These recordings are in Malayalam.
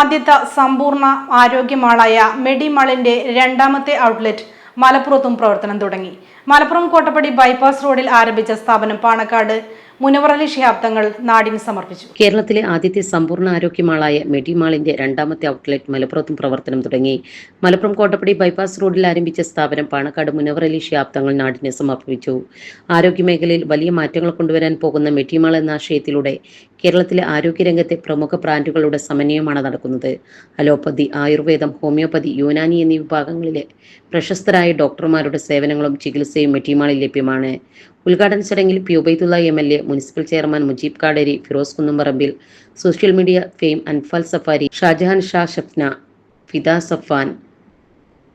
ആദ്യത്തെ സമ്പൂർണ ആരോഗ്യമാളായ മെഡിമളിന്റെ രണ്ടാമത്തെ ഔട്ട്ലെറ്റ് മലപ്പുറത്തും പ്രവർത്തനം തുടങ്ങി. മലപ്പുറം കോട്ടപ്പടി ബൈപ്പാസ് റോഡിൽ ആരംഭിച്ച സ്ഥാപനം പാണക്കാട്. മുനവറലി ശിഹാബ്ദങ്ങൾ നാടിന് സമർപ്പിച്ചു. കേരളത്തിലെ ആദ്യത്തെ സമ്പൂർണ ആരോഗ്യമാളായ മെഡിമാളിന്റെ രണ്ടാമത്തെ ഔട്ട്ലെറ്റ് മലപ്പുറത്തും പ്രവർത്തനം തുടങ്ങി. മലപ്പുറം കോട്ടപ്പടി ബൈപ്പാസ് റോഡിൽ ആരംഭിച്ച സ്ഥാപനം പാണക്കാട് മുനവറലി ശിഹാബ്ദങ്ങൾ നാടിന് സമർപ്പിച്ചു. ആരോഗ്യമേഖലയിൽ വലിയ മാറ്റങ്ങൾ കൊണ്ടുവരാൻ പോകുന്ന മെഡിമാൾ എന്ന ആശയത്തിലൂടെ കേരളത്തിലെ ആരോഗ്യരംഗത്തെ പ്രമുഖ ബ്രാൻഡുകളുടെ സമന്വയമാണ് നടക്കുന്നത്. അലോപ്പതി ആയുർവേദം ഹോമിയോപ്പതി യുനാനി എന്നീ വിഭാഗങ്ങളിലെ പ്രശസ്തരായ ഡോക്ടർമാരുടെ സേവനങ്ങളും ചികിത്സയും മെറ്റിമാളിൽ ലഭ്യമാണ്. ഉദ്ഘാടന ചടങ്ങിൽ P Ubaidulla M L A municipal chairman Mujeeb Kaderi Firoz Kunnumparambil social media fame Anfal Safari Shajahan Shah Shafna Fida Safan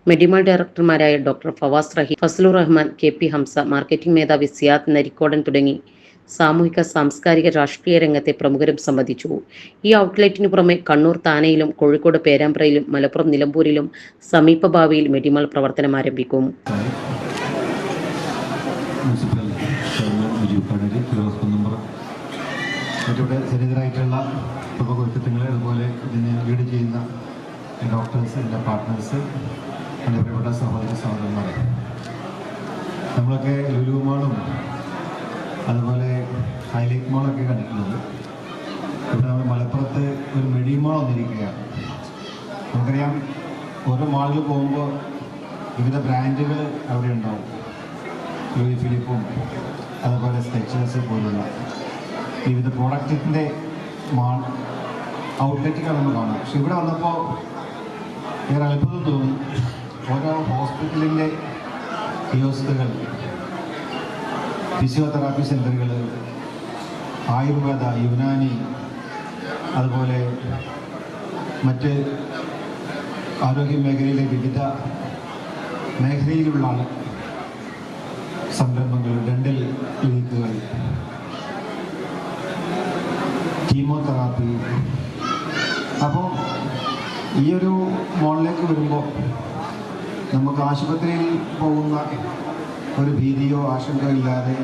Medimal ഡയറക്ടർമാരായ doctor Fawaz Raheem Fazalur Rahman K P Hamza marketing മേധാവി സിയാദ് നരിക്കോടൻ തുടങ്ങി. സാമൂഹിക സാംസ്കാരിക രാഷ്ട്രീയ രംഗത്തെ പ്രമുഖരും സംബന്ധിച്ചു. ഈ ഔട്ട്ലെറ്റിനു പുറമെ കണ്ണൂർ താനയിലും കോഴിക്കോട് പേരാമ്പ്രയിലും മലപ്പുറം നിലമ്പൂരിലും സമീപ ഭാവിയിൽ മെഡിമൽ പ്രവർത്തനം ആരംഭിക്കും. മറ്റിവിടെ അതുപോലെ ഇതിനെ ചെയ്യുന്ന ഡോക്ടേഴ്സ് എന്റെ പാർട്ട്നേഴ്സ് എന്റെ പ്രിയപ്പെട്ട സഹോദര സഹോദരന്മാർ നമ്മളൊക്കെ ലുലുമാളും അതുപോലെ മാളൊക്കെ കണ്ടിട്ടുള്ളത്. ഇവിടെ മലപ്പുറത്ത് ഒരു മെഡിമാൾ വന്നിരിക്കുകയാണ്. നമുക്കറിയാം ഓരോ മാളിൽ പോകുമ്പോൾ വിവിധ ബ്രാൻഡുകൾ അവിടെ ഉണ്ടാവും. ലൂയി ഫിലിപ്പും അതുപോലെ സ്കെച്ചേഴ്സ് പോലുള്ള വിവിധ പ്രോഡക്റ്റിന്റെ മാൾ ഔട്ട്ലെറ്റുകൾ നമ്മൾ കാണാം. പക്ഷെ ഇവിടെ വന്നപ്പോൾ വേറെ അത്ഭുതം തോന്നി. ഓരോ ഹോസ്പിറ്റലിന്റെ കിയോസ്കുകൾ ഫിസിയോതെറാപ്പി സെന്ററുകൾ ആയുർവേദ യുനാനി അതുപോലെ മറ്റ് ആരോഗ്യ മേഖലയിലെ വിവിധ മേഖലയിലുള്ള സംരംഭങ്ങൾ ഡെന്റൽ ക്ലിനിക്കുകൾ കീമോതെറാപ്പി അപ്പോൾ ഈ ഒരു മോളിലേക്ക് വരുമ്പോൾ നമുക്ക് ആശുപത്രിയിൽ പോകുന്ന ഒരു ഭീതിയോ ആശങ്കയോ ഇല്ലാതെ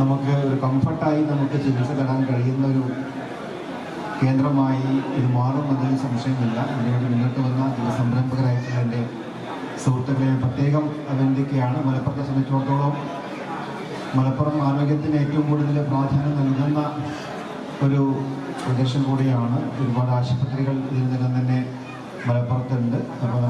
നമുക്ക് ഒരു കംഫർട്ടായി നമുക്ക് ചികിത്സ തരാൻ കഴിയുന്ന ഒരു കേന്ദ്രമായി ഇത് മാറുമെന്നതിൽ സംശയമില്ല. അതിനുവേണ്ടി മുന്നോട്ട് വന്ന ചില സംരംഭകരായിട്ടുള്ള എന്റെ സുഹൃത്തുക്കളെ പ്രത്യേകം അഭിനന്ദിക്കുകയാണ്. മലപ്പുറത്തെ സംബന്ധിച്ചിടത്തോളം മലപ്പുറം ആരോഗ്യത്തിന് ഏറ്റവും കൂടുതൽ പ്രാധാന്യം നൽകുന്ന ഒരു പ്രദേശം കൂടിയാണ്. ഒരുപാട് ആശുപത്രികൾ ഇതിൽ നിന്നും തന്നെ മലപ്പുറത്തുണ്ട്. അപ്പോൾ